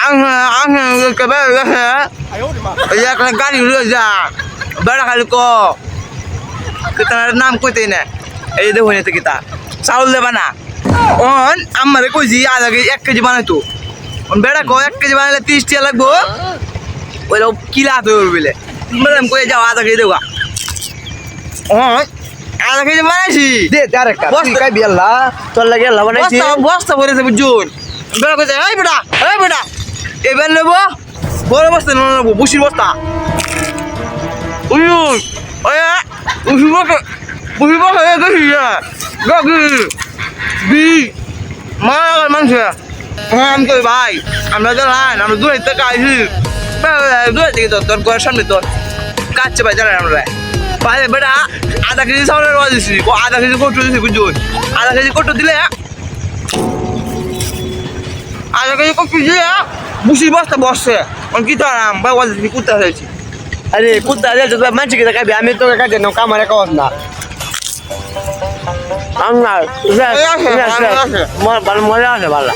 আঙে কেবে গেছে এই একটা গাড়ি লয়ে যা বেড়া খালি ক কিতার নাম কইতে না এই দেখুন এতে কিতা চাউল দেবা না অন আমারে কইছি আধা কেজি এক কেজি বানাইতো অন বেড়া কো এক কেজি বানাইলে তিরিশ টাকা লাগবো ওইটা কিলা তো বলে ম্যাডাম কই যাও আধা কেজি দেবা অন আধা কেজি বানাইছি দে তার একটা বস্তা- বিয়াল্লা তোর লাগে বানাইছি বস্তা ভরেছে বুঝুন বেড়া কইছে এই বেটা এই বেটা এবার নেব। বড় বস্তা না নেব বুসির বস্তা। উই ওই বুসির বস্তা বুসির বস্তা এ দেখি বি মারা হ্যাঁ ভাই, আমরা তো আমরা দূরে থেকে আইছি দূরে থেকে তোর তোর সামনে তোর। কাচ্ছে ভাই জানেন আমরা। ভাই, বেটা, আধা কেজি চাউলের রোয়া দিছি। আধা কেজি কটু দিছি বুঝুন আধা কেজি কটু দিলে, আধা কেজি কটু দিলে বুসির বস্তা বসছে। অন কি তো আরাম ভাই ওয়াজ কুত্তা হয়েছি? আরে কুত্তা দে তো মানছি কি কাবি আমি তোকে কাজে নাও কামারে কাজ না। আছে। ভালো মজা আছে ভালো।